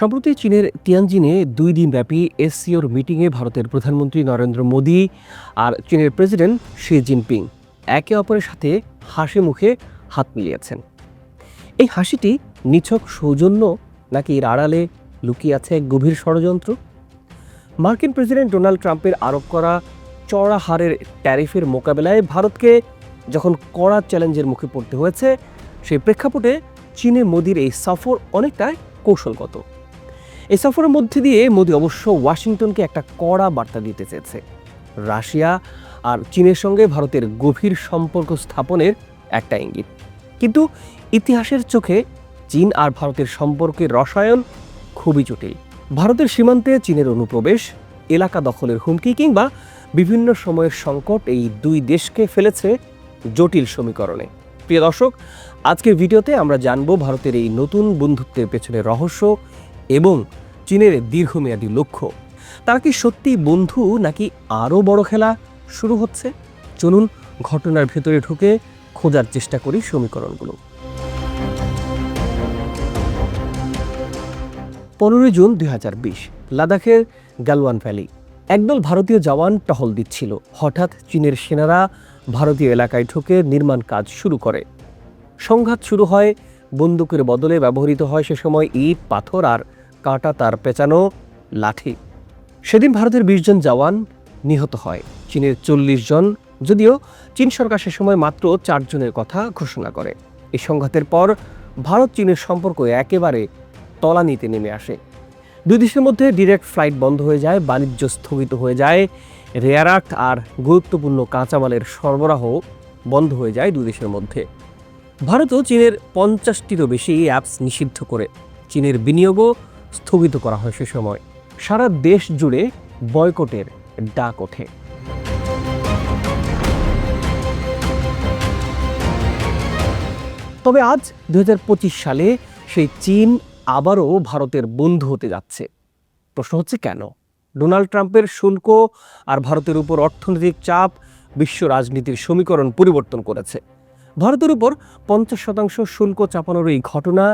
সম্প্রতি চীনের তিয়ানজিনে দুই দিনব্যাপী এসসিওর মিটিংয়ে ভারতের প্রধানমন্ত্রী নরেন্দ্র মোদী আর চীনের প্রেসিডেন্ট শি জিনপিং একে অপরের সাথে হাসি মুখে হাত মিলিয়েছেন। এই হাসিটি নিছক সৌজন্য নাকি এর আড়ালে লুকিয়ে আছে এক গভীর ষড়যন্ত্র? মার্কিন প্রেসিডেন্ট ডোনাল্ড ট্রাম্পের আরোপ করা চড়া হারের ট্যারিফের মোকাবেলায় ভারতকে যখন কড়া চ্যালেঞ্জের মুখে পড়তে হয়েছে, সেই প্রেক্ষাপটে চীনে মোদির এই সফর অনেকটাই কৌশলগত। এই সফরের মধ্যে দিয়ে মোদি অবশ্য ওয়াশিংটনকে একটা কড়া বার্তা দিতে চেয়েছে। রাশিয়া আর চীনের সঙ্গে ভারতের গভীর সম্পর্ক স্থাপনের একটা ইঙ্গিত। কিন্তু ইতিহাসের চোখে চীন আর ভারতের সম্পর্কের রসায়ন খুবই জটিল। ভারতের সীমান্তে চীনের অনুপ্রবেশ, এলাকা দখলের হুমকি কিংবা বিভিন্ন সময়ের সংকট এই দুই দেশকে ফেলেছে জটিল সমীকরণে। প্রিয় দর্শক, আজকের ভিডিওতে আমরা জানব ভারতের এই নতুন বন্ধুত্বের পেছনে রহস্য এবং চীনের দীর্ঘমেয়াদী লক্ষ্য। তারা কি সত্যি বন্ধু নাকি আরও বড় খেলা শুরু হচ্ছে? চলুন ঘটনার ভেতরে ঢুকে খোঁজার চেষ্টা করি সমীকরণগুলো। পনেরোই জুন দুই হাজার বিশ, লাদাখের গালওয়ান ভ্যালি। একদল ভারতীয় জওয়ান টহল দিচ্ছিল। হঠাৎ চীনের সেনারা ভারতীয় এলাকায় ঢুকে নির্মাণ কাজ শুরু করে। সংঘাত শুরু হয়, বন্দুকের বদলে ব্যবহৃত হয় সে সময় ইট, পাথর আর কাঁটা তার পেঁচানো লাঠি। সেদিন ভারতের বিশ জন জওয়ান নিহত হয়। চীনের চল্লিশ জন, যদিও চীন সরকার সে সময় মাত্র চারজনের কথা ঘোষণা করে। এই সংঘাতের পর ভারত চীনের সম্পর্ক একেবারে তলানিতে নেমে আসে। দুই দেশের মধ্যে ডিরেক্ট ফ্লাইট বন্ধ হয়ে যায়, বাণিজ্য স্থগিত হয়ে যায়, রেয়ার আর্থ আর গুরুত্বপূর্ণ কাঁচামালের সরবরাহ বন্ধ হয়ে যায় দুই দেশের মধ্যে। ভারতও চীনের পঞ্চাশটিরও বেশি অ্যাপস নিষিদ্ধ করে। চীনের বিনিয়োগও স্থগিত করা হয় সে সময়। সারা দেশ জুড়ে বয়কটের ডাক ওঠে। তবে আজ দু হাজার পঁচিশ সালে সেই চীন আবারও ভারতের বন্ধু হতে যাচ্ছে। প্রশ্ন হচ্ছে কেন? ডোনাল্ড ট্রাম্পের শুল্ক আর ভারতের উপর অর্থনৈতিক চাপ বিশ্ব রাজনীতির সমীকরণ পরিবর্তন করেছে। ভারতের উপর পঞ্চাশ শতাংশ শুল্ক চাপানোর এই ঘটনা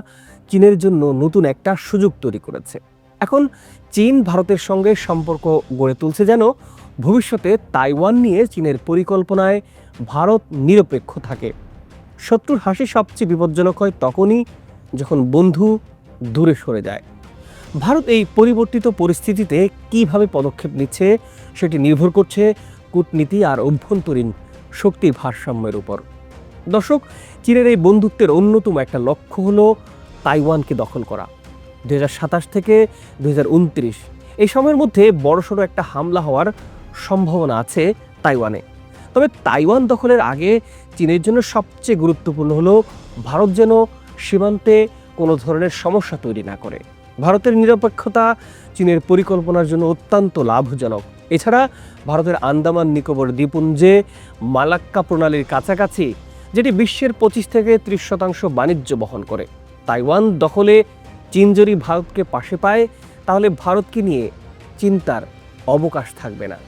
চীনের জন্য নতুন একটা সুযোগ তৈরি করেছে। এখন চীন ভারতের সঙ্গে সম্পর্ক গড়ে তুলছে যেন ভবিষ্যতে তাইওয়ান নিয়ে চীনের পরিকল্পনায় ভারত নিরপেক্ষ থাকে। শত্রুর হাসি সবচেয়ে বিপজ্জনক হয় তখনই যখন বন্ধু দূরে সরে যায়। ভারত এই পরিবর্তিত পরিস্থিতিতে কীভাবে পদক্ষেপ নিচ্ছে সেটি নির্ভর করছে কূটনীতি আর অভ্যন্তরীণ শক্তির ভারসাম্যের উপর। দর্শক, চীনের এই বন্ধুত্বের অন্যতম একটা লক্ষ্য হলো তাইওয়ানকে দখল করা। দুহাজার সাতাশ থেকে দু হাজার উনত্রিশ এই সময়ের মধ্যে বড়সড় একটা হামলা হওয়ার সম্ভাবনা আছে তাইওয়ানে। তবে তাইওয়ান দখলের আগে চীনের জন্য সবচেয়ে গুরুত্বপূর্ণ হলো ভারত যেন সীমান্তে কোনো ধরনের সমস্যা তৈরি না করে। ভারতের নিরপেক্ষতা চীনের পরিকল্পনার জন্য অত্যন্ত লাভজনক। এছাড়া ভারতের আন্দামান নিকোবর দ্বীপপুঞ্জে মালাক্কা প্রণালীর কাছাকাছি যেটি বিশ্বের পঁচিশ থেকে ত্রিশ শতাংশ বাণিজ্য বহন করে। তাইওয়ান দখলে চীন যদি ভারতকে পাশে পায়, তাহলে ভারতকে নিয়ে চিন্তার অবকাশ থাকবে না।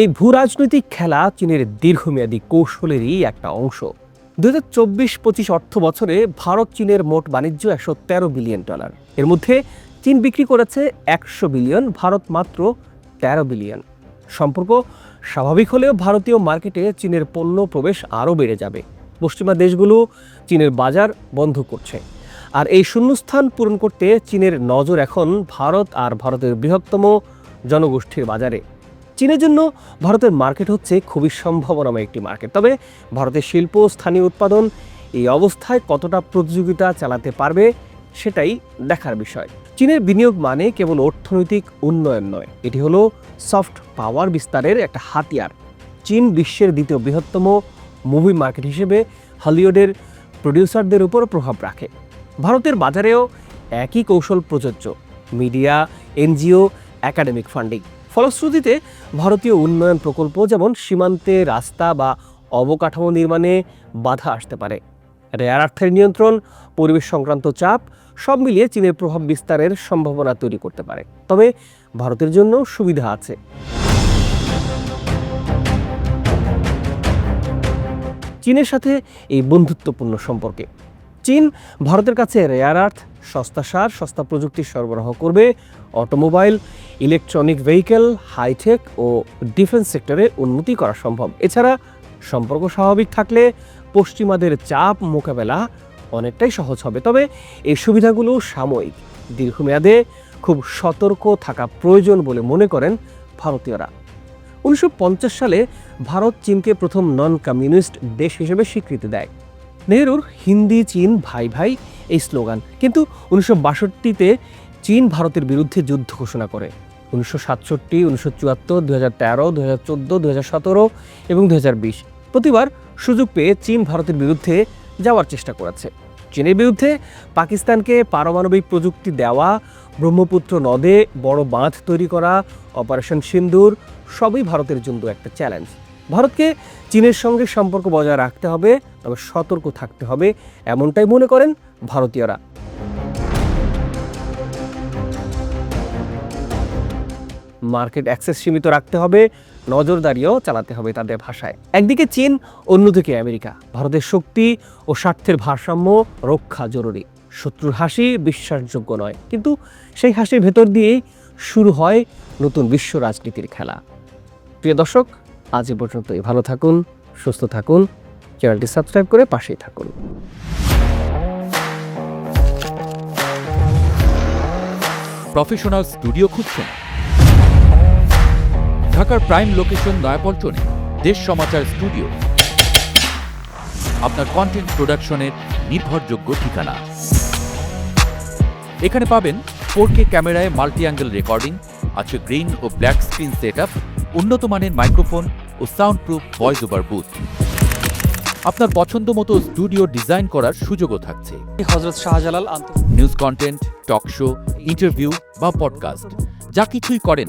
এই ভূ রাজনৈতিক খেলা চীনের দীর্ঘমেয়াদী কৌশলেরই একটা অংশ। দু হাজার চব্বিশ পঁচিশ অর্থ বছরে ভারত চীনের মোট বাণিজ্য একশো তেরো বিলিয়ন ডলার। এর মধ্যে চীন বিক্রি করেছে একশো বিলিয়ন, ভারত মাত্র তেরো বিলিয়ন। সম্পর্ক স্বাভাবিক হলেও ভারতীয় মার্কেটে চীনের পণ্য প্রবেশ আরও বেড়ে যাবে। পশ্চিমা দেশগুলো চীনের বাজার বন্ধ করছে। আর এই শূন্যস্থান পূরণ করতে চীনের নজর এখন ভারত আর ভারতের বৃহত্তম জনগোষ্ঠীর বাজারে। চীনের জন্য ভারতের মার্কেট হচ্ছে খুবই সম্ভাবনাময় একটি মার্কেট। তবে ভারতের শিল্প, স্থানীয় উৎপাদন এই অবস্থায় কতটা প্রতিযোগিতা চালাতে পারবে সেটাই দেখার বিষয়। চীনের বিনিয়োগ মানে কেবল অর্থনৈতিক উন্নয়ন নয়, এটি হলো সফট পাওয়ার বিস্তারের একটা হাতিয়ার। চীন বিশ্বের দ্বিতীয় বৃহত্তম মুভি মার্কেট হিসেবে হলিউডের প্রডিউসারদের উপর প্রভাব রাখে। ভারতের বাজারেও একই কৌশল প্রযোজ্য মিডিয়া এনজিও একাডেমিক ফান্ডিং ফলশ্রুতিতে ভারতীয় উন্নয়ন প্রকল্প যেমন সীমান্তে রাস্তা বা অবকাঠামো নির্মাণে বাধা আসতে পারে। রেয়ার আর্থের নিয়ন্ত্রণ, পরিবেশ সংক্রান্ত চাপ, সব মিলিয়ে চীনের প্রভাব বিস্তারের সম্ভাবনা তৈরি করতে পারে। তবে ভারতের জন্য সুবিধা আছে। চীনের সাথে এই বন্ধুত্বপূর্ণ সম্পর্কে। চীন ভারতের কাছে রেয়ার আর্থ সস্তা সার, সস্তা প্রযুক্তি সরবরাহ করবে, automobile electronic vehicle high tech ও ডিফেন্স সেক্টরে উন্নতি করা সম্ভব। এছাড়া সম্পর্ক স্বাভাবিক থাকলে পশ্চিমাদের চাপ মোকাবেলা অনেকটাই সহজ হবে। তবে এই সুবিধাগুলো সাময়িক। দীর্ঘমেয়াদে খুব সতর্ক থাকা প্রয়োজন বলে মনে করেন ভারতীয়রা। উনিশশো পঞ্চাশ সালে ভারত চীনকে প্রথম নন কমিউনিস্ট দেশ হিসেবে স্বীকৃতি দেয়। নেহরুর হিন্দি, চীন, ভাই ভাই এই স্লোগান। কিন্তু উনিশশো বাষট্টিতে চীন ভারতের বিরুদ্ধে যুদ্ধ ঘোষণা করে। উনিশশো সাতষট্টি, উনিশশো চুয়াত্তর দু হাজার তেরো দু হাজার চোদ্দ দু হাজার সতেরো এবং দু হাজার বিশ। প্রতিবার সুযোগ পেয়ে চীন ভারতের বিরুদ্ধে যাওয়ার চেষ্টা করেছে। চীনের বিরুদ্ধে পাকিস্তানকে পারমাণবিক প্রযুক্তি দেওয়া, ব্রহ্মপুত্র নদে বড় বাঁধ তৈরি করা, অপারেশন সিন্দুর, সবই ভারতের জন্য একটা চ্যালেঞ্জ। ভারতকে চীনের সঙ্গে সম্পর্ক বজায় রাখতে হবে, তবে সতর্ক থাকতে হবে, এমনটাই মনে করেন ভারতীয়রা। মার্কেট অ্যাক্সেস সীমিত রাখতে হবে নজরদারিও চালাতে হবে তাদের ভাষায়। একদিকে চীন, অন্যদিকে আমেরিকা। ভারতের শক্তি ও স্বার্থের ভারসাম্য রক্ষা জরুরি। শত্রুর হাসি বিশ্বাসযোগ্য নয়। কিন্তু সেই হাসির ভেতর দিয়েই শুরু হয় নতুন বিশ্ব রাজনীতির খেলা। প্রিয় দর্শক, আজ এ পর্যন্তই। ভালো থাকুন, সুস্থ থাকুন, চ্যানেলটি সাবস্ক্রাইব করে পাশেই থাকুন। প্রফেশনাল স্টুডিও খুব খুঁজছেন ঢাকার প্রাইম লোকেশন নয়াপল্টনে দেশ সমাচার স্টুডিও আপনার কন্টেন্ট প্রোডাকশনের নির্ভরযোগ্য ঠিকানা। এখানে পাবেন ফোর কে ক্যামেরায় মাল্টি অ্যাঙ্গেল রেকর্ডিং আছে গ্রিন ও ব্ল্যাক স্ক্রিন সেট আপ উন্নত মানের মাইক্রোফোন ও sound proof voice over booth আপনার পছন্দ মতো স্টুডিও ডিজাইন করার সুযোগও থাকছে। Hazrat Shahjalal news content talk show interview বা পডকাস্ট যা কিছুই করেন